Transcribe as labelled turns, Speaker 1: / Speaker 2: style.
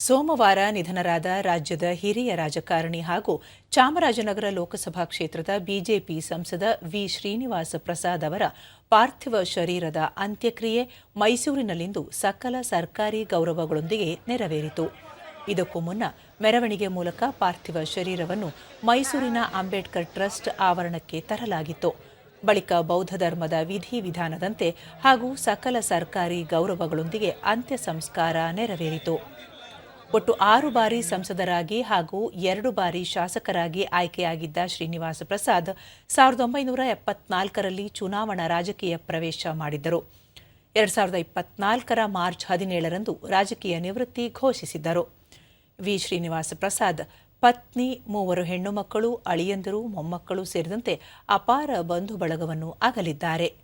Speaker 1: ಸೋಮವಾರ ನಿಧನರಾದ ರಾಜ್ಯದ ಹಿರಿಯ ರಾಜಕಾರಣಿ ಹಾಗೂ ಚಾಮರಾಜನಗರ ಲೋಕಸಭಾ ಕ್ಷೇತ್ರದ ಬಿಜೆಪಿ ಸಂಸದ ವಿ. ಶ್ರೀನಿವಾಸ ಪ್ರಸಾದ್ ಅವರ ಪಾರ್ಥಿವ ಶರೀರದ ಅಂತ್ಯಕ್ರಿಯೆ ಮೈಸೂರಿನಲ್ಲಿಂದು ಸಕಲ ಸರ್ಕಾರಿ ಗೌರವಗಳೊಂದಿಗೆ ನೆರವೇರಿತು. ಇದಕ್ಕೂ ಮುನ್ನ ಮೆರವಣಿಗೆ ಮೂಲಕ ಪಾರ್ಥಿವ ಶರೀರವನ್ನು ಮೈಸೂರಿನ ಅಂಬೇಡ್ಕರ್ ಟ್ರಸ್ಟ್ ಆವರಣಕ್ಕೆ ತರಲಾಗಿತ್ತು. ಬಳಿಕ ಬೌದ್ಧ ಧರ್ಮದ ವಿಧಿವಿಧಾನದಂತೆ ಹಾಗೂ ಸಕಲ ಸರ್ಕಾರಿ ಗೌರವಗಳೊಂದಿಗೆ ಅಂತ್ಯ ಸಂಸ್ಕಾರ ನೆರವೇರಿತು. ಒಟ್ಟು ಆರು ಬಾರಿ ಸಂಸದರಾಗಿ ಹಾಗೂ ಎರಡು ಬಾರಿ ಶಾಸಕರಾಗಿ ಆಯ್ಕೆಯಾಗಿದ್ದ ಶ್ರೀನಿವಾಸ ಪ್ರಸಾದ್ ಸಾವಿರದ ಒಂಬೈನೂರ ಎಪ್ಪತ್ನಾಲ್ಕರಲ್ಲಿ ಚುನಾವಣಾ ರಾಜಕೀಯ ಪ್ರವೇಶ ಮಾಡಿದ್ದರು. ಎರಡು ಸಾವಿರದ ಇಪ್ಪತ್ನಾಲ್ಕರ ಮಾರ್ಚ್ ಹದಿನೇಳರಂದು ರಾಜಕೀಯ ನಿವೃತ್ತಿ ಘೋಷಿಸಿದ್ದರು. ವಿ. ಶ್ರೀನಿವಾಸ ಪ್ರಸಾದ್, ಪತ್ನಿ, ಮೂವರು ಹೆಣ್ಣು ಮಕ್ಕಳು ಅಳಿಯಂದರು, ಮೊಮ್ಮಕ್ಕಳು ಸೇರಿದಂತೆ ಅಪಾರ ಬಂಧು ಬಳಗವನ್ನು ಅಗಲಿದ್ದಾರೆ.